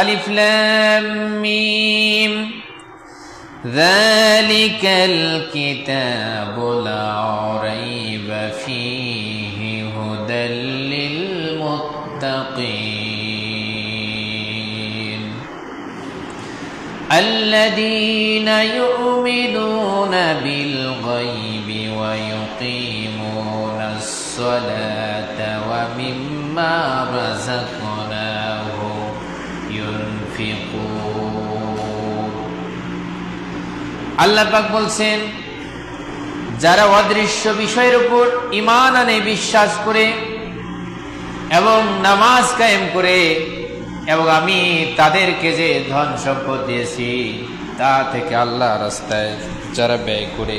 ألف لام ميم. ذلك الكتاب لا ريب فيه هدى للمتقين. الذين يؤمنون بالغيب ويقيمون الصلاة ومما رزقناهم আল্লাহ পাক বলছেন, যারা অদৃশ্য বিষয়ের উপর ইমান আনে, বিশ্বাস করে এবং নামাজ কায়েম করে, এবং আমি তাদেরকে যে ধন সম্পদ দিয়েছি, তা থেকে আল্লাহ রাস্তায় যারা ব্যয় করে।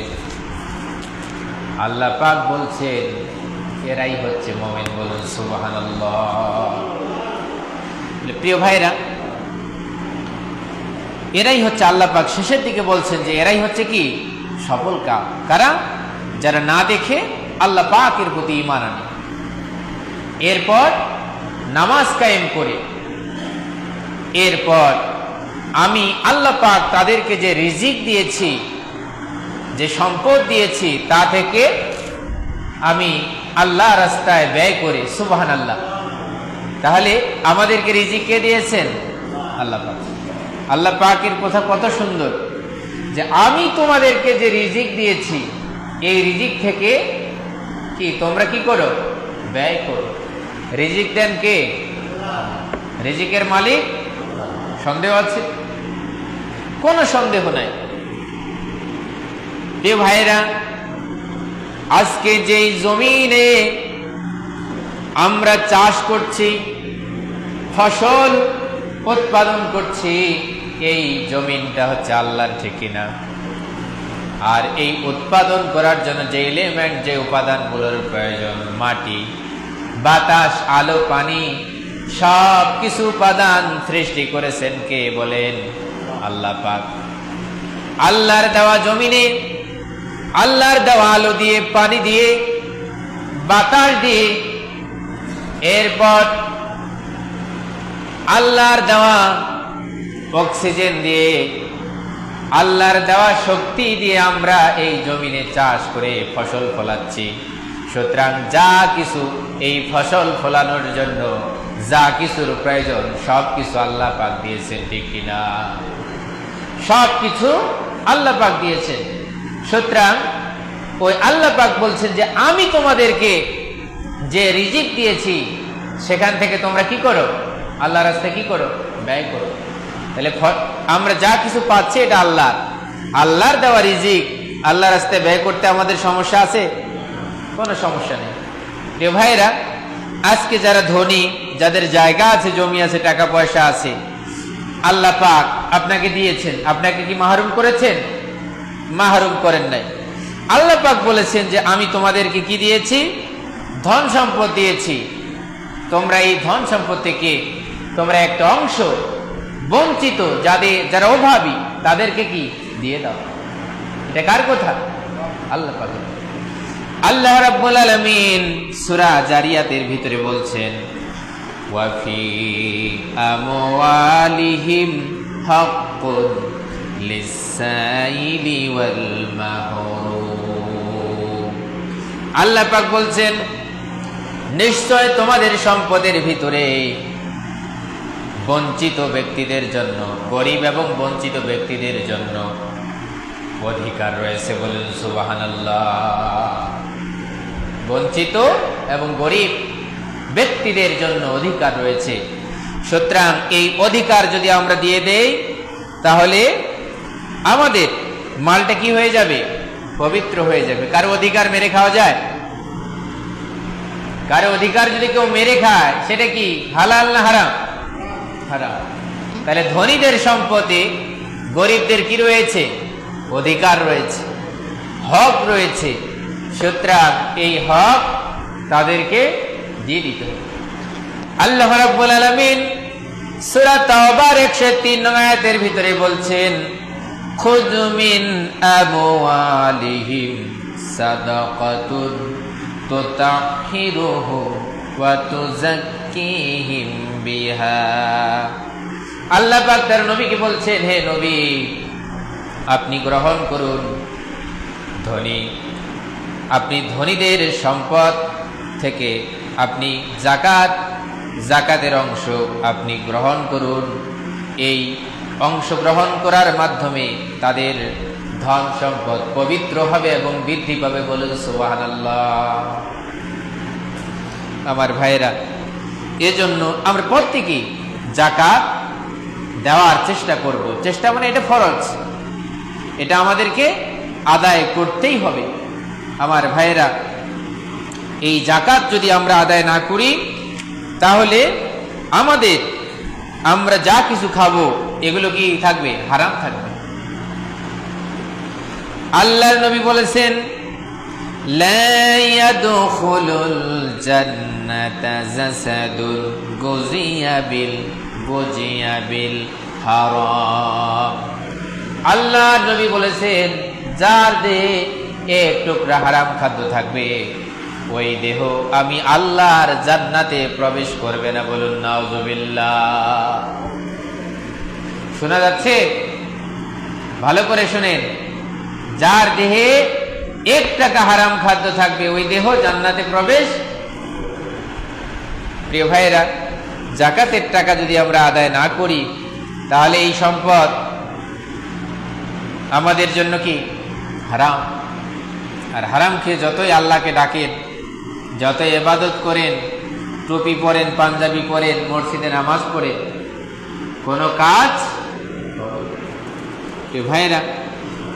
আল্লাহ পাক বলছেন, এরাই হচ্ছে মোমেন বলুন সুবাহান প্রিয় ভাইরা এরাই হচ্ছে আল্লাহ পাক। শেষের দিকে বলছেন যে এরাই হচ্ছে কি? সফল কাম। কারা? যারা না দেখে আল্লাহ পাকের প্রতি ইমান আনে। এরপর নামাজ কায়েম করে। এরপর আমি আল্লাহ পাক তাদেরকে যে রিজিক দিয়েছি, যে সম্পদ দিয়েছি, তা থেকে আমি আল্লাহ রাস্তায় ব্যয় করে। সুবাহান আল্লাহ তাহলে আমাদেরকে রিজিক কে দিয়েছেন? আল্লাহ পাক। আল্লাহ পাকের কথা কত সুন্দর যে আমি তোমাদেরকে যে রিজিক দিয়েছি, এই রিজিক থেকে কি তোমরা কি করো? ব্যয় করো। রিজিক দেন কে? রিজিকের মালিক সন্দেহ আছে? কোনো সন্দেহ নাই। প্রিয় ভাইরা আজকে যেই জমিনে আমরা চাষ করছি, ফসল উৎপাদন করছি এই জমিনটা হচ্ছে আল্লাহর ঠিকিনা। আর এই উৎপাদন করার জন্য যে এলিমেন্ট যে উপাদানগুলোর প্রয়োজন, মাটি, বাতাস, আলো, পানি সব কিছু উপাদান সৃষ্টি করেছেন কে বলেন? আল্লাহ পাক। আল্লাহর দেওয়া জমিনে, আল্লাহর দেওয়া আলো দিয়ে, পানি দিয়ে, বাতাস দিয়ে, এরপর আল্লাহর দেওয়া অক্সিজেন দিয়ে, আল্লাহর দেওয়া শক্তি দিয়ে আমরা এই জমিনে চাষ করে ফসল ফলাচ্ছি। সুতরাং যা কিছু এই ফসল ফলানোর জন্য, যা কিছুর প্রয়োজন, সব কিছু আল্লাহ পাক দিয়েছেন, ঠিক কিনা সব কিছু আল্লাহ পাক দিয়েছেন। সুতরাং ওই আল্লাহ পাক বলছেন যে, আমি তোমাদেরকে যে রিজিক দিয়েছি, সেখান থেকে তোমরা কি করো? আল্লাহ রাস্তায় কি করো? ব্যয় করো। তাহলে আমরা যা কিছু পাচ্ছি এটা আল্লাহ আল্লাহর দেওয়া রিজিক আল্লাহ রাস্তায় ব্যয় করতে আমাদের সমস্যা আছে? কোনো সমস্যা নেই। প্রিয় ভাইরা, আজকে যারা ধনী, যাদের জায়গা আছে, জমি আছে, টাকা পয়সা আছে, আল্লাহ পাক আপনাকে দিয়েছেন। আপনাকে কি মাহরুম করেছেন? মাহরুম করেন নাই। আল্লাহ পাক বলেছেন যে, আমি তোমাদেরকে কি দিয়েছি? ধন সম্পদ দিয়েছি। তোমরা এই ধন সম্পদ থেকে তোমরা একটা অংশ বঞ্চিত যাদের, যারা অভাবী, তাদেরকে কি দিয়ে দাও? এটা কার কথা? আল্লাহ আল্লাহ রাব্বুল আলামিন সূরা জারিয়াতের ভিতরে বলছেন ওয়াফি আমওয়ালিহিম হাক্কুন লিসাইলি ওয়াল মাহরুম আল্লাহ পাক বলছেন, নিশ্চয় তোমাদের সম্পদের ভিতরে বঞ্চিত ব্যক্তিদের জন্য, গরিব এবং বঞ্চিত ব্যক্তিদের জন্য অধিকার রয়েছে বলেন সুবাহান বঞ্চিত এবং গরিব ব্যক্তিদের জন্য অধিকার রয়েছে। সুতরাং এই অধিকার যদি আমরা দিয়ে দেই, তাহলে আমাদের মালটা কি হয়ে যাবে? পবিত্র হয়ে যাবে। কারও অধিকার মেরে খাওয়া যায়? কারও অধিকার যদি কেউ মেরে খায়, সেটা কি হালাল না হারাম? হারাম। তাহলে ধনীদের সম্পদে গরিবদের কি রয়েছে? অধিকার রয়েছে, হক রয়েছে। সুতরাং এই হক তাদেরকে দিয়ে দিতে হবে। আল্লাহ রাব্বুল আলামিন সূরা তাওবার 103 নং আয়াতের ভিতরে বলছেন খুদ মিন আমওয়ালিহিম সাদাকাতুন তুতাহিরুহুম তুযাক্কিহিম বিহা। আল্লাহ পাক তার নবীকে বলছেন, হে নবী, আপনি গ্রহণ করুন ধনী। আপনি ধনীদের সম্পদ থেকে আপনি জাকাত জাকাতের অংশ আপনি গ্রহণ করুন। এই অংশ গ্রহণ করার মাধ্যমে তাদের ধন সম্পদ পবিত্র হবে এবং বৃদ্ধি পাবে বলুন সুবহানাল্লাহ। আমার ভাইয়েরা, এজন্য আমরা প্রত্যেকেই জাকাত দেওয়ার চেষ্টা করব। চেষ্টা মানে এটা ফরজ। এটা আমাদেরকে আদায় করতেই হবে। আমার ভাইয়েরা, এই জাকাত যদি আমরা আদায় না করি, তাহলে আমাদের আমরা যা কিছু খাব, এগুলো কি থাকবে? হারাম থাকবে। আল্লাহর নবী বলেছেন لا يدخل الجنة جسد غزي بالغزي بالحرام আল্লাহ নবী বলেছেন যার দেহে এক টুকরা হারাম খাদ্য থাকবে ওই দেহ আমি আল্লাহর জান্নাতে প্রবেশ করবে না বলুন নাউজুবিল্লাহ শোনা যাচ্ছে ভালো করে শুনেন যার দেহে এক টাকা হারাম খাদ্য থাকবে, ওই দেহ জান্নাতে প্রবেশ। প্রিয় ভাইয়েরা, জাকাতের টাকা যদি আমরা আদায় না করি, তাহলে এই সম্পদ আমাদের জন্য কি? হারাম। আর হারাম খেয়ে যতই আল্লাহকে ডাকেন, যতই এবাদত করেন, টুপি পরেন, পাঞ্জাবি পরেন, মসজিদে নামাজ পড়েন, কোনো কাজ ভাইয়েরা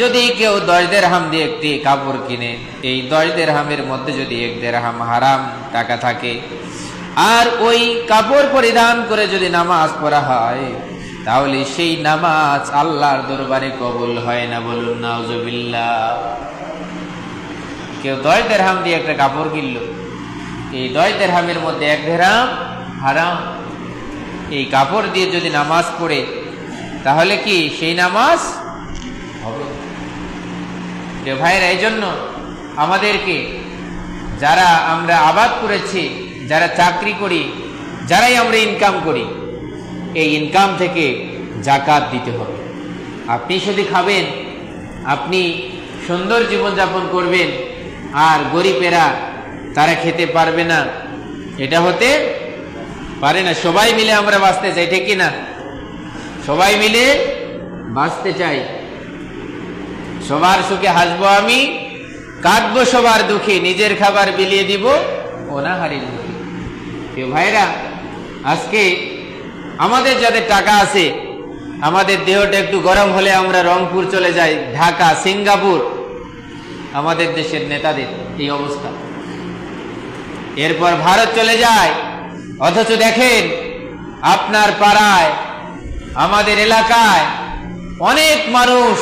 যদি কেউ দশ দেড়হাম দিয়ে একটি কাপড় কিনে, এই দশ দেড়হামের মধ্যে যদি এক দেড়হাম হারাম টাকা থাকে, আর ওই কাপড় পরিধান করে যদি নামাজ পড়া হয়, তাহলে সেই নামাজ আল্লাহর দরবারে কবুল হয় না বলুন, নাউজুবিল্লাহ। কেউ দশ দেড়হাম দিয়ে একটা কাপড় কিনল, এই দশ দেড়হামের মধ্যে এক দেড়হাম হারাম। এই কাপড় দিয়ে যদি নামাজ পড়ে, তাহলে কি সেই নামাজ হবে? যে ভাইয়েরা এই জন্য আমাদেরকে যারা আমরা আবাদ করেছি, যারা চাকরি করি, যারাই আমরা ইনকাম করি, এই ইনকাম থেকে জাকাত দিতে হবে। আপনি শুধু খাবেন, আপনি সুন্দর জীবনযাপন করবেন, আর গরিবেরা তারা খেতে পারবে না। এটা হতে পারে না। সবাই মিলে আমরা বাঁচতে চাই, ঠিক না? সবাই মিলে বাঁচতে চাই। সবার সুখে হাসবো আমি, কাঁদবো সবার দুঃখে, নিজের খাবার বিলিয়ে দিব, অনাহারির দুঃখে। কেউ ভাইরা আজকে আমাদের যাদের টাকা আছে, আমাদের দেহটা একটু গরম হলে আমরা রংপুর চলে যাই, ঢাকা, সিঙ্গাপুর, আমাদের দেশের নেতাদের এই অবস্থা। এরপর ভারত চলে যায়, অথচ দেখেন, আপনার পাড়ায়, আমাদের এলাকায় অনেক মানুষ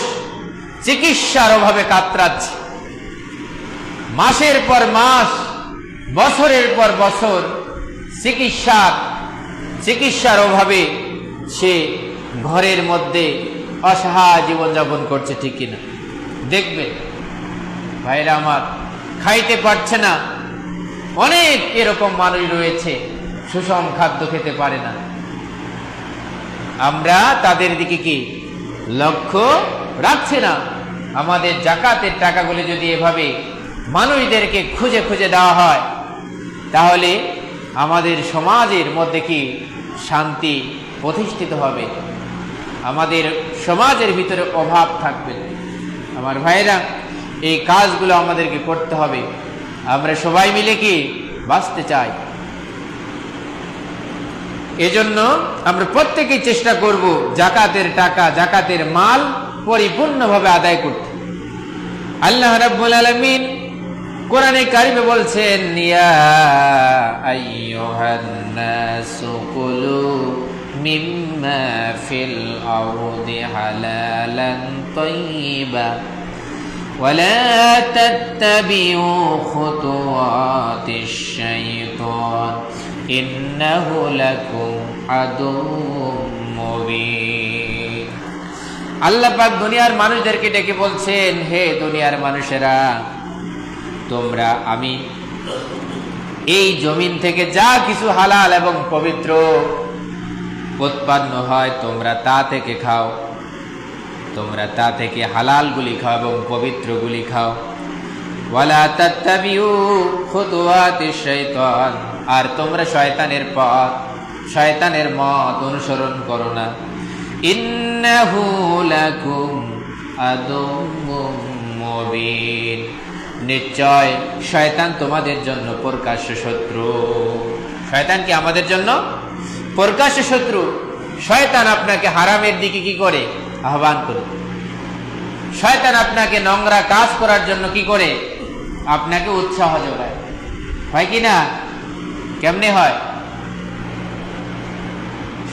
চিকিৎসার অভাবে কাতরাচ্ছে। মাসের পর মাস, বছরের পর বছর চিকিৎসার চিকিৎসার অভাবে সে ঘরের মধ্যে অসহায় জীবনযাপন করছে ঠিক কিনা। দেখবেন, ভাইরা আমার, খাইতে পারছে না। অনেক এরকম মানুষ রয়েছে, সুষম খাদ্য খেতে পারে না। আমরা তাদের দিকে কি লক্ষ্য রাখছে না। আমাদের জাকাতের টাকাগুলি যদি এভাবে মানুষদেরকে খুঁজে খুঁজে দেওয়া হয়, তাহলে আমাদের সমাজের মধ্যে কি শান্তি প্রতিষ্ঠিত হবে? আমাদের সমাজের ভিতরে অভাব থাকবে। আমার ভাইরা এই কাজগুলো আমাদেরকে করতে হবে। আমরা সবাই মিলে কি বাঁচতে চাই? এজন্য আমরা প্রত্যেকেই চেষ্টা করব জাকাতের টাকা, জাকাতের মাল পরিপূর্ণভাবে আদায় করতে আল্লাহ রাব্বুল আলামিন কোরআনে কারিমে বলছেন ইয়া আইয়ুহান নাসু কুলু মিম্মা ফিল আরদি হালালান তাইয়্যিবা ولا تتبعوا خطوات الشيطان إنه لكم عدو مبين আল্লাহ পাক দুনিয়ার মানুষদেরকে ডেকে বলছেন, হে দুনিয়ার মানুষেরা, তোমরা আমি এই জমিন থেকে যা কিছু হালাল এবং পবিত্র উৎপন্ন হয়, তোমরা তা থেকে খাও। তোমরা তা থেকে হালালগুলি খাও এবং পবিত্রগুলি খাও। আর তোমরা শয়তানের পথ, শয়তানের মত অনুসরণ করো না। ইন্নাহু লাকুম নিশ্চয় শয়তান তোমাদের জন্য প্রকাশ্য শত্রু। শয়তান কি আমাদের জন্য? প্রকাশ্য শত্রু। শয়তান আপনাকে হারামের দিকে কি করে? আহ্বান করে। শয়তান আপনাকে নোংরা কাজ করার জন্য কি করে? আপনাকে উৎসাহ যোগায়। হয় কি না? কেমনে হয়?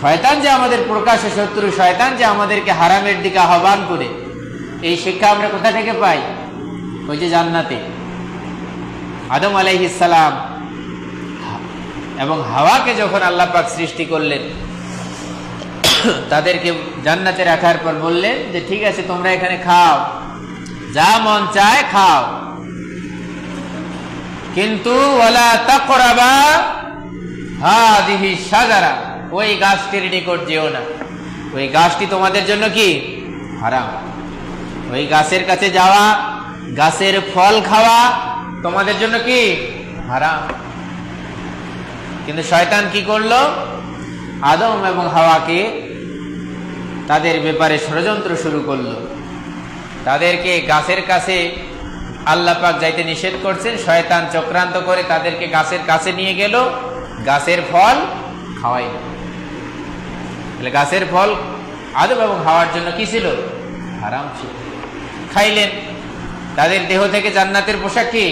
শয়তান যে আমাদের প্রকাশ্য শত্রু, শয়তান যে আমাদেরকে হারামের দিকে আহ্বান করে, এই শিক্ষা আমরা কোথা থেকে পাই? ওই যে জান্নাতে। আদম আলাইহিসালাম এবং হাওয়াকে যখন আল্লাহ পাক সৃষ্টি করলেন, তাদেরকে জান্নাতে রাখার পর বললেন যে, ঠিক আছে, তোমরা এখানে খাও। যা মন চায় খাও। কিন্তু ওয়ালা তাকরাবা হাদিহি সাজারা। ওই গাছটির নিকট যেও না। ওই গাছটি তোমাদের জন্য কি? হারাম। ওই গাছের কাছে যাওয়া, গাছের ফল খাওয়া তোমাদের জন্য কি? হারাম। কিন্তু শয়তান কি করল? আদম এবং হাওয়াকে তাদের ব্যাপারে ষড়যন্ত্র শুরু করল। তাদেরকে গাছের কাছে আল্লাহ পাক যাইতে নিষেধ করছেন। শয়তান চক্রান্ত করে তাদেরকে গাছের কাছে নিয়ে গেল, গাছের ফল খাওয়াই তাহলে গাছের ফল আদব এবং হাওয়ার জন্য কি ছিল? হারাম ছিল। খাইলেন। তাদের দেহ থেকে জান্নাতের পোশাক কি?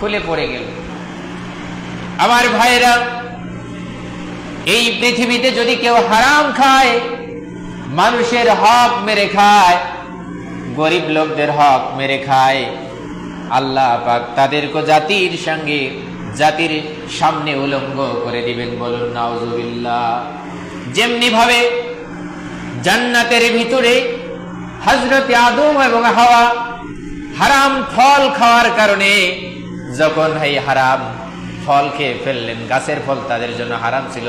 খুলে পড়ে গেল। আমার ভাইরা এই পৃথিবীতে যদি কেউ হারাম খায়, মানুষের হক মেরে খায়, গরিব লোকদের হক মেরে খায়, আল্লাহ পাক তাদেরকে জাতির সঙ্গে জাতির সামনে উলঙ্গ করে দিবেন বলুন, নাউজুবিল্লাহ। যেমনি ভাবে জান্নাতের ভিতরে হজরত আদম এবং হাওয়া হারাম ফল খাওয়ার কারণে যখন এই হারাম ফল খেয়ে ফেললেন, গাছের ফল তাদের জন্য হারাম ছিল,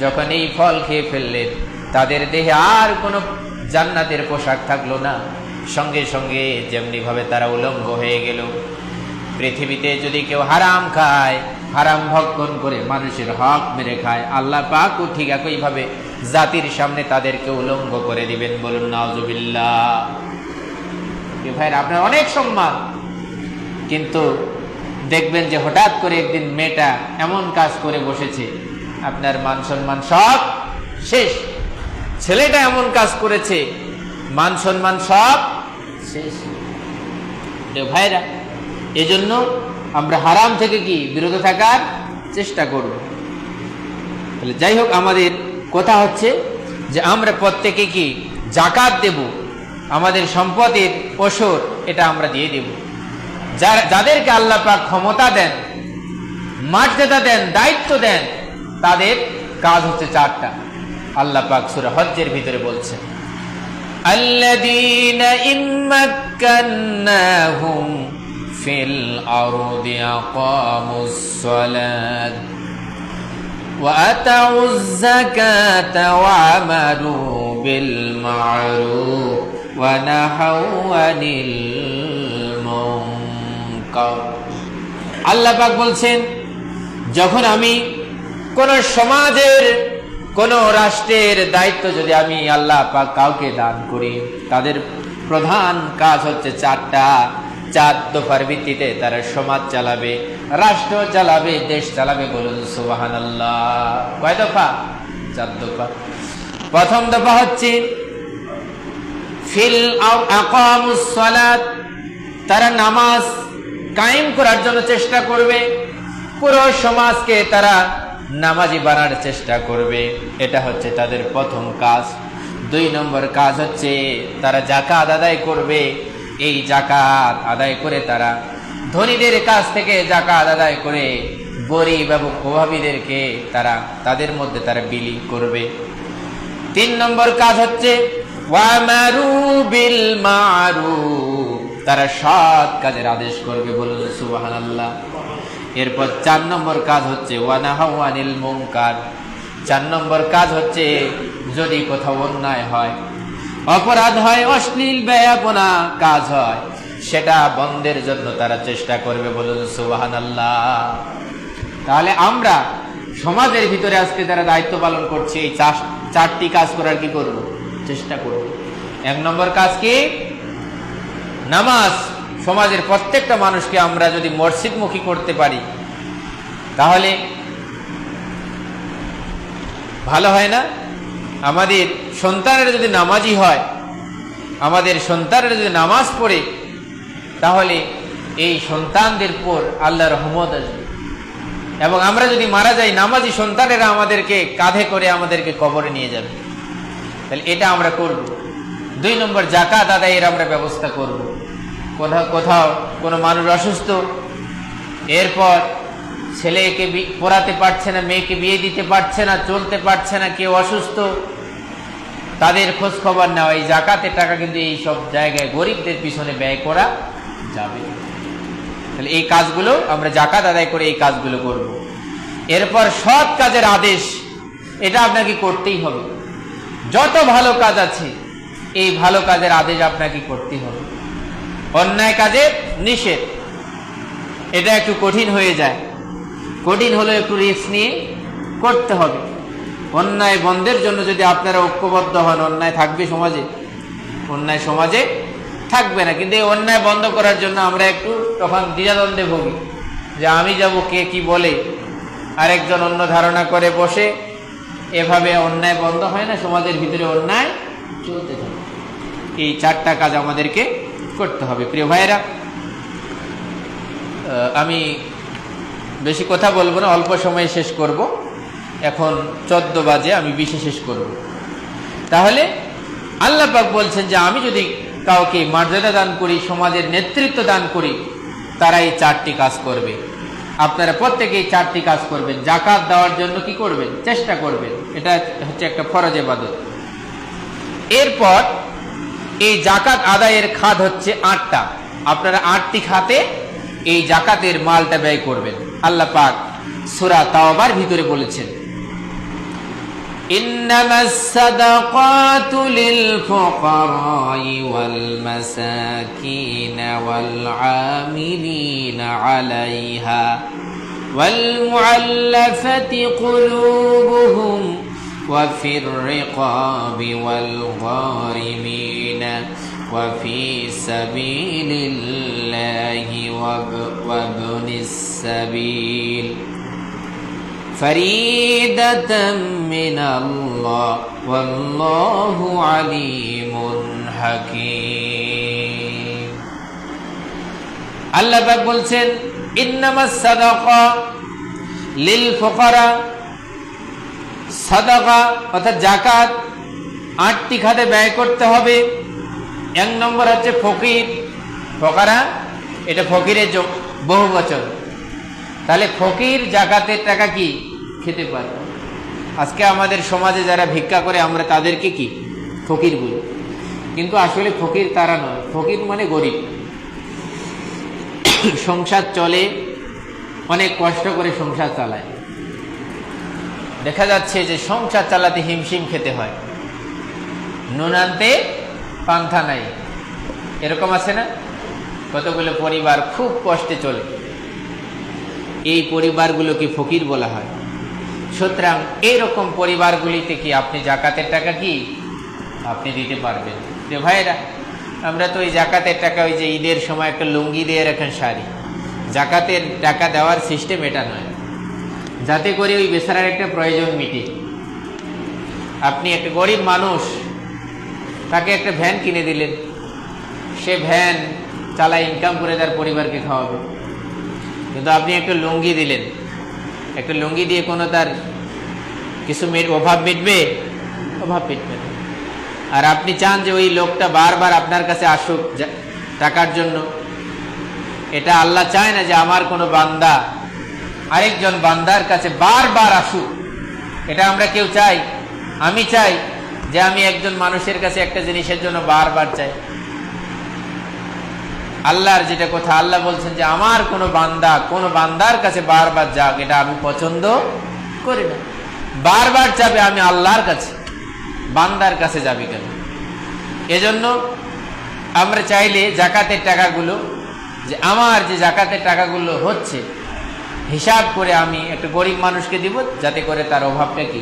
যখন এই ফল খেয়ে ফেললেন, তাদের দেহে আর কোনো জান্নাতের পোশাক থাকল না। সঙ্গে সঙ্গে যেমনি ভাবে তারা উলঙ্গ হয়ে গেল। পৃথিবীতে যদি কেউ হারাম খায় হারাম ভক্ষণ করে মানুষের হক মেরে খায়। আল্লাহ পাকও ঠিক একইভাবে জাতির সামনে তাদেরকে উলঙ্গ করে দিবেন বলুন নাওজুবিল্লাহ ভাইয়ের আপনার অনেক সম্মান। কিন্তু দেখবেন যে হঠাৎ করে একদিন মেয়েটা এমন কাজ করে বসেছে, আপনার মান সম্মান সব শেষ। ছেলেটা এমন কাজ করেছে, মান সম্মান সব শেষ। ভাইরা এজন্য আমরা হারাম থেকে কি বিরত থাকার চেষ্টা করব? তাহলে যাই হোক, আমাদের কথা হচ্ছে যে আমরা প্রত্যেকে কি জাকাত দেব? আমাদের সম্পদের ওসর এটা আমরা দিয়ে দেব। যারা, যাদেরকে আল্লাহ পাক ক্ষমতা দেন, মার্যাদা দেন, দায়িত্ব দেন, তাদের কাজ হচ্ছে চারটা। আল্লাহ পাক সুরা হজ্জের ভিতরে বলছে আল্লাদিন ইম্মাক্কান্নাহুম في الأرض أقاموا الصلاة وأتوا الزكاة وعملوا بالمعروف ونحوا عن المنكر আল্লাহ পাক বলছেন যখন আমি কোন সমাজের কোন রাষ্ট্রের দায়িত্ব যদি আমি আল্লাহ পাক কাউকে দান করি তাদের প্রধান কাজ হচ্ছে চারটা চার দফার ভিত্তিতে তারা সমাজ চালাবে, রাষ্ট্র চালাবে, দেশ চালাবে বলুন সুবাহান আল্লাহ কয় দফা? চার দফা। প্রথম দফা হচ্ছে, ফিল তারা নামাজ কায়েম করার জন্য চেষ্টা করবে, পুরো সমাজকে তারা নামাজি বানার চেষ্টা করবে। এটা হচ্ছে তাদের প্রথম কাজ। দুই নম্বর কাজ হচ্ছে, তারা জাকাত আদায় করবে এই জাকাত আদায় করে তারা। ধনীদের কাছ থেকে জাকাত আদায় করে গরিব এবং প্রভাবীদেরকে তারা তাদের মধ্যে তারা বিলি করবে। তিন নম্বর কাজ হচ্ছে বিল মারুফ তারা সৎ কাজের আদেশ করবে বলুন সুবহানাল্লাহ। এরপর চার নম্বর কাজ হচ্ছে ওয়ানাহাওয়ানিল মুনকার। চার নম্বর কাজ হচ্ছে, যদি কোথাও অন্যায় হয় অপরাধ হয়, অশ্লীল ব্যয়াপনা কাজ হয়। সেটা বন্ধের জন্য তারা চেষ্টা করবে বলুন সুবহানাল্লাহ। তাহলে আমরা সমাজের ভিতরে আজকে যারা দায়িত্ব পালন করছে, এই চারটি কাজ করার কি করব? চেষ্টা করব। এক নম্বর কাজ কি? নামাজ। সমাজের প্রত্যেকটা মানুষকে আমরা যদি মসজিদমুখী করতে পারি, তাহলে ভালো হয় না? আমাদের সন্তানের যদি নামাজি হয়, আমাদের সন্তানের যদি নামাজ পড়ে, তাহলে এই সন্তানদের পর আল্লাহ রহমত আসবে। এবং আমরা যদি মারা যাই, নামাজি সন্তানেরা আমাদেরকে কাঁধে করে আমাদেরকে কবরে নিয়ে যাবে। তাহলে এটা আমরা করব। দুই নম্বর জাকাত আদায়ের আমরা ব্যবস্থা করব। কোথাও কোথাও কোনো মানুষ অসুস্থ, এরপর ছেলেকে পড়াতে পারছে না, মেয়েকে বিয়ে দিতে পারছে না, চলতে পারছে না, কেউ অসুস্থ। তাদের খোঁজ খবর নেওয়া, এই জাকাতের টাকা কিন্তু এই সব জায়গায় গরিবদের পিছনে ব্যয় করা যাবে। তাহলে এই কাজগুলো আমরা জাকাত আদায় করে এই কাজগুলো করব। এরপর সৎ কাজের আদেশ, এটা আপনাকে করতেই হবে। যত ভালো কাজ আছে, এই ভালো কাজের আদেশ আপনাকে করতেই হবে। অন্যায় কাজের নিষেধ, এটা একটু কঠিন হয়ে যায়। কঠিন হলেও একটু রিস্ক নিয়ে করতে হবে। অন্যায় বন্ধের জন্য যদি আপনারা ঐক্যবদ্ধ হন, অন্যায় থাকবে সমাজে, অন্যায় সমাজে থাকবে না। কিন্তু এই অন্যায় বন্ধ করার জন্য আমরা একটু তখন দ্বিধাদ্বন্দ্বে ভুগি। যে আমি যাব কে কি বলে, আরেকজন অন্য ধারণা করে বসে, এভাবে অন্যায় বন্ধ হয় না, সমাজের ভিতরে অন্যায় চলতে থাকে। এই চারটা কাজ আমাদেরকে করতে হবে। প্রিয় ভাইয়েরা আমি বেশি কথা বলব না, অল্প সময়ে শেষ করব। এখন চোদ্দ বাজে, আমি বিশে শেষ করব। তাহলে আল্লাহ পাক বলছেন যে, আমি যদি কাউকে মর্যাদা দান করি, সমাজের নেতৃত্ব দান করি তারা এই চারটি কাজ করবে। আপনারা প্রত্যেকে এই চারটি কাজ করবেন। জাকাত দেওয়ার জন্য কি করবেন? চেষ্টা করবেন। এটা হচ্ছে একটা ফরজ এবাদত এরপর এই জাকাত আদায়ের খাত হচ্ছে আটটা। আপনারা আটটি খাতে এই জাকাতের মালটা ব্যয় করবেন। আল্লাহ পাক সুরা তাওবার ভিতরে বলেছেন إنما الصدقات للفقراء والمساكين والعاملين عليها والمعلفة قلوبهم وفي الرقاب والغارمين وفي سبيل الله واب- وابن السبيل فريدة من الله والله عليم حكيم আল্লাহ পাক বলছেন ইন্নামাস সাদাকা লিল ফুকারা সাদাকা অর্থাৎ জাকাত আটটি খাতে ব্যয় করতে হবে এক নম্বর হচ্ছে ফকির। ফকারা, এটা ফকিরের বহু বচন তাহলে ফকির জাকাতের টাকা কি? খেতে পারে আজকে আমাদের সমাজে যারা ভিক্ষা করে, আমরা তাদেরকে কি? ফকির বলি। কিন্তু আসলে ফকির তারা নয়। ফকির মানে গরিব। সংসার চলে, অনেক কষ্ট করে সংসার চালায়। দেখা যাচ্ছে যে সংসার চালাতে হিমশিম খেতে হয়। নুন আনতে পান্থা নাই। এরকম আছে না? কতগুলো পরিবার খুব কষ্টে চলে। এই পরিবারগুলোকে ফকির বলা হয়। সুতরাং এইরকম পরিবারগুলিতে কি আপনি জাকাতের টাকা কি? আপনি দিতে পারবেন। যে ভাইরা আমরা তো ওই জাকাতের টাকা ওই যে ঈদের সময় একটা লুঙ্গি দিয়ে রাখেন শাড়ি। জাকাতের টাকা দেওয়ার সিস্টেম এটা নয়। যাতে করে ওই বেচারার একটা প্রয়োজন মিটে। আপনি একটা গরিব মানুষ তাকে একটা ভ্যান কিনে দিলেন। সে ভ্যান চালায় ইনকাম করে তার পরিবারকে খাওয়াবে। কিন্তু আপনি একটা লুঙ্গি দিলেন। একটা লুঙ্গি দিয়ে কোনো তার কিছু অভাব মিটবে? অভাব মিটবে না। আর আপনি চান যে ওই লোকটা বারবার আপনার কাছে আসুক টাকার জন্য। এটা আল্লাহ চায় না যে আমার কোনো বান্দা, আরেকজন বান্দার কাছে বারবার আসুক। এটা আমরা কেউ চাই, আমি চাই। যে আমি একজন মানুষের কাছে একটা জিনিসের জন্য বারবার চাই। আল্লাহর যেটা কথা আল্লাহ বলছেন যে, আমার কোনো বান্দা কোনো বান্দার কাছে বারবার যাক, এটা আমি পছন্দ করি না। বারবার যাবে আমি আল্লাহর কাছে, বান্দার কাছে যাবি কেন? এজন্য আমরা চাইলে জাকাতের টাকাগুলো, যে আমার যে জাকাতের টাকাগুলো হচ্ছে, হিসাব করে আমি একটা গরিব মানুষকে দিব, যাতে করে তার অভাবটা কি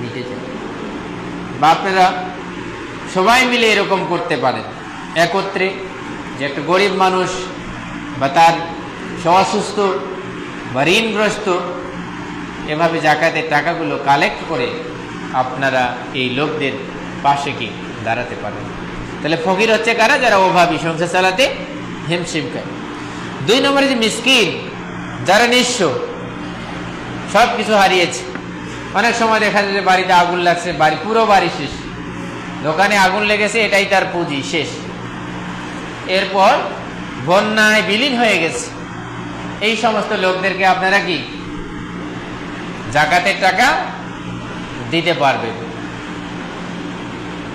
মিটে যায়। বা আপনারা সবাই মিলে এরকম করতে পারেন। একত্রে যে একটা গরিব মানুষ বা তার অসুস্থ বা ঋণগ্রস্ত এভাবে জাকাতের টাকাগুলো কালেক্ট করে আপনারা এই লোকদের পাশে কি দাঁড়াতে পারেন। তাহলে ফকির হচ্ছে কারা? যারা অভাবী, সংসার চালাতে হিমশিম খায়। দুই নম্বরে যে মিসকিন, যারা নিঃস্ব সব কিছু হারিয়েছে। অনেক সময় দেখা যায় যে বাড়িতে আগুন লাগছে, বাড়ি, পুরো বাড়ি শেষ। দোকানে আগুন লেগেছে, এটাই তার পুঁজি, শেষ। এরপর বন্যায় বিলীন হয়ে গেছে। এই সমস্ত লোকদেরকে আপনারা কি জাকাতের টাকা দিতে পারবেন?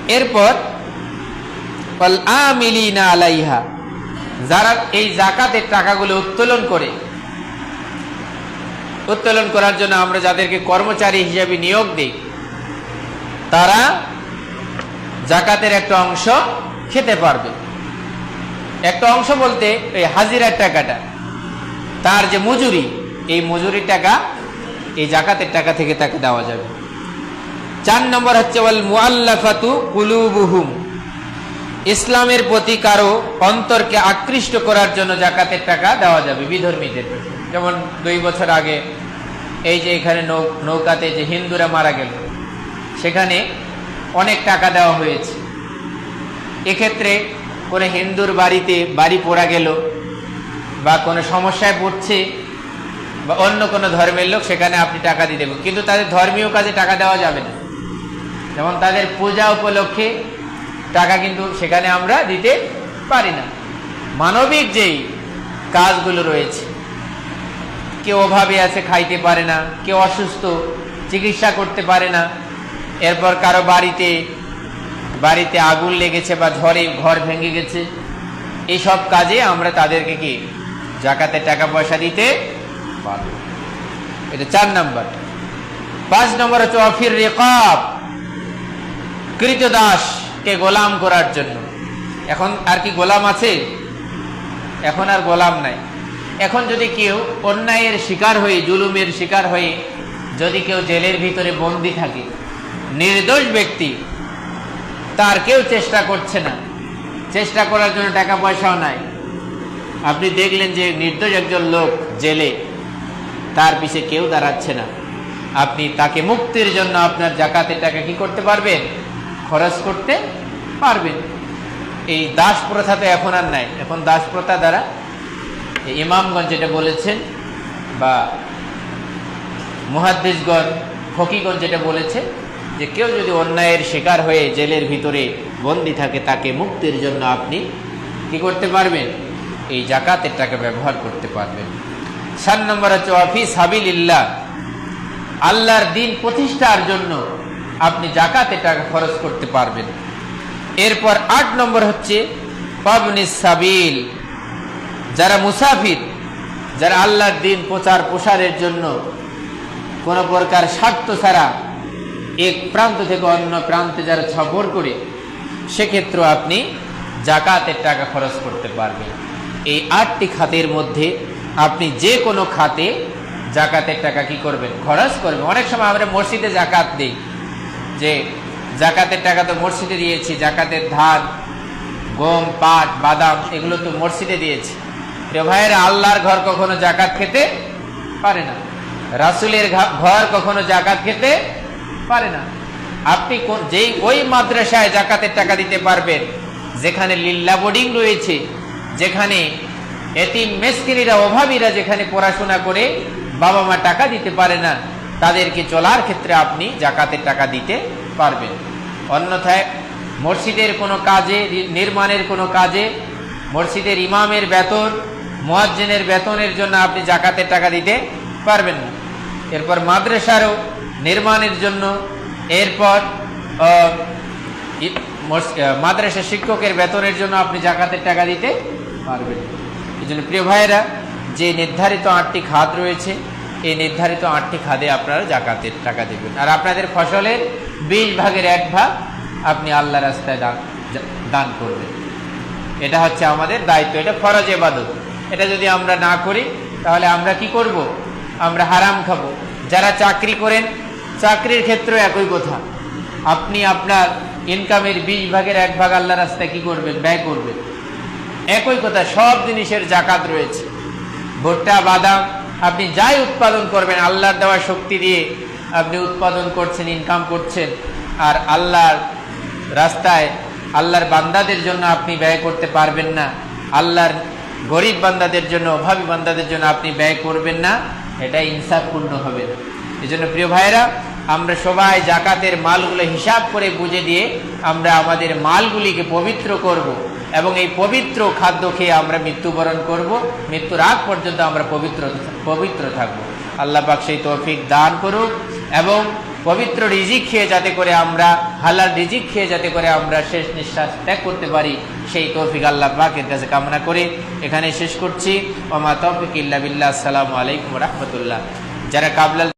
এরপর আলাইহা, যারা এই জাকাতের টাকাগুলো উত্তোলন করে উত্তোলন করার জন্য আমরা যাদেরকে কর্মচারী হিসেবে নিয়োগ দিই, তারা জাকাতের একটা অংশ খেতে পারবে। একটা অংশ বলতে এই হাজিরার টাকাটা, তার যে মজুরি, এই মজুরির টাকা এই জাকাতের টাকা থেকে তাকে দেওয়া যাবে। চার নম্বর হচ্ছে, ওয়াল মুআল্লাফাতু কুলুবুহুম। ইসলামের প্রতি কারও অন্তরকে আকৃষ্ট করার জন্য জাকাতের টাকা দেওয়া যাবে বিধর্মীদের যেমন দুই বছর আগে এই যে এখানে নৌকাতে যে হিন্দুরা মারা গেল, সেখানে অনেক টাকা দেওয়া হয়েছে। এক্ষেত্রে কোনো হিন্দুর বাড়িতে বাড়ি পোড়া গেল বা কোনো সমস্যায় পড়ছে বা অন্য কোনো ধর্মের লোক, সেখানে আপনি টাকা দিয়ে দেবেন। কিন্তু তাদের ধর্মীয় কাজে টাকা দেওয়া যাবে না। যেমন তাদের পূজা উপলক্ষে টাকা কিন্তু সেখানে আমরা দিতে পারি না। মানবিক যেই কাজগুলো রয়েছে কেউ অভাবে আছে, খাইতে পারে না, কেউ অসুস্থ, চিকিৎসা করতে পারে না। এরপর কারও বাড়িতে বাড়িতে আগুন লেগেছে বা ঝড়ে, ঘর ভেঙে গেছে। এইসব কাজে আমরা তাদেরকে কি? জাকাতের টাকা পয়সা দিতে পারব এটা চার নম্বর। পাঁচ নম্বর হচ্ছে, অফির রেকব। কৃতদাসকে গোলাম করার জন্য। এখন আর কি গোলাম আছে? এখন আর গোলাম নাই। এখন যদি কেউ অন্যায়ের শিকার হয়ে, জুলুমের শিকার হয়ে যদি কেউ জেলের ভিতরে বন্দি থাকে, নির্দোষ ব্যক্তি, তার কেউ চেষ্টা করছে না। চেষ্টা করার জন্য টাকা পয়সাও নাই। আপনি দেখলেন যে নির্দোষ একজন লোক জেলে, তার পিছে কেউ দাঁড়াচ্ছে না। আপনি তাকে মুক্তির জন্য আপনার জাকাতের টাকা কি করতে পারবেন? খরচ করতে পারবেন। এই দাস প্রথা তো এখন আর নাই। এখন দাস প্রথা দ্বারা ইমামগঞ্জ যেটা বলেছেন বা মুহাদ্দিসগঞ্জ ফকিগঞ্জ যেটা বলেছে যে কেউ যদি অন্যায়ের শিকার হয়ে জেলের ভিতরে বন্দি থাকে, তাকে মুক্তির জন্য আপনি কি করতে পারবেন? এই জাকাতের টাকা ব্যবহার করতে পারবেন। সাত নম্বর হচ্ছে অফিস হাবিলিল্লাহ আল্লাহর দিন প্রতিষ্ঠার জন্য আপনি জাকাতের টাকা খরচ করতে পারবেন। এরপর আট নম্বর হচ্ছে পাবনি সাবিল যারা মুসাফির, যারা আল্লাহর দিন প্রচার প্রসারের জন্য কোন প্রকার স্বার্থ ছাড়া এক প্রান্ত থেকে অন্য প্রান্তে যারা সফর করে সেক্ষেত্রে আপনি জাকাতের টাকা খরচ করতে পারবেন। এই আটটি খাতের মধ্যে আপনি যে কোনো খাতে জাকাতের টাকা কি করবেন? খরচ করবেন। অনেক সময় আমরা মসজিদে জাকাত দিই, যে জাকাতের টাকা তো মসজিদে দিয়েছি, জাকাতের ধান, গম, পাট, বাদাম, এগুলো তো মসজিদে দিয়েছি। প্রিয় ভাইয়েরা, আল্লাহর ঘর কখনো জাকাত খেতে পারে না। রাসুলের ঘর কখনো জাকাত খেতে পারে না। আপনি যেই ওই মাদ্রাসায় জাকাতের টাকা দিতে পারবেন, যেখানে লিল্লা বোর্ডিং রয়েছে, যেখানে এতিম মেসকিনীরা, অভাবীরা যেখানে পড়াশোনা করে বাবা মা টাকা দিতে পারে না, তাদেরকে চলার ক্ষেত্রে আপনি জাকাতের টাকা দিতে পারবেন। অন্যথায় মসজিদের কোনো কাজে, নির্মাণের কোনো কাজে, মসজিদের ইমামের বেতন মোয়াজ্জেনের বেতনের জন্য আপনি জাকাতের টাকা দিতে পারবেন না। এরপর মাদ্রাসারও নির্মাণের জন্য এরপর মাদ্রাসা শিক্ষকের বেতনের জন্য আপনি জাকাতের টাকা দিতে পারবেন। এই জন্য প্রিয় ভাইয়েরা, যে নির্ধারিত আটটি খাত রয়েছে, এই নির্ধারিত আটটি খাদে আপনারা জাকাতের টাকা দেবেন। আর আপনাদের ফসলের বিশ ভাগের এক ভাগ আপনি আল্লাহ রাস্তায় দান দান করবেন। এটা হচ্ছে আমাদের দায়িত্ব, এটা ফরজ এবাদত। এটা যদি আমরা না করি, তাহলে আমরা কি করব? আমরা হারাম খাব। যারা চাকরি করেন, চাকরির ক্ষেত্রে একই কথা। আপনি আপনার ইনকামের বিশ ভাগের এক ভাগ আল্লাহ রাস্তায় কি করবেন? ব্যয় করবেন। একই কথা, সব জিনিসের জাকাত রয়েছে। ভুট্টা, বাদাম, আপনি যাই উৎপাদন করবেন, আল্লাহর দেওয়া শক্তি দিয়ে আপনি উৎপাদন করছেন ইনকাম করছেন, আর আল্লাহর রাস্তায়, আল্লাহর বান্দাদের জন্য আপনি ব্যয় করতে পারবেন না। আল্লাহর গরিব বান্দাদের জন্য, অভাবী বান্দাদের জন্য আপনি ব্যয় করবেন না, এটা ইনসাফপূর্ণ হবে না এই জন্য প্রিয় ভাইরা আমরা সবাই জাকাতের মালগুলো হিসাব করে বুঝে দিয়ে আমরা আমাদের মালগুলিকে পবিত্র করব। এবং এই পবিত্র খাদ্য খেয়ে আমরা মৃত্যুবরণ করব মৃত্যুর আগ পর্যন্ত আমরা পবিত্র পবিত্র থাকব আল্লাহ পাক সেই তৌফিক দান করুক এবং পবিত্র রিজিক খেয়ে যাতে করে আমরা, হালাল রিজিক খেয়ে যাতে করে আমরা শেষ নিঃশ্বাস ত্যাগ করতে পারি, সেই তৌফিক আল্লাহ পাকের কাছে কামনা করে এখানে শেষ করছি। ওমা তৌফিক ইল্লা বিল্লাহ। আসসালামু আলাইকুম রহমতুল্লাহ। যারা কাবলাল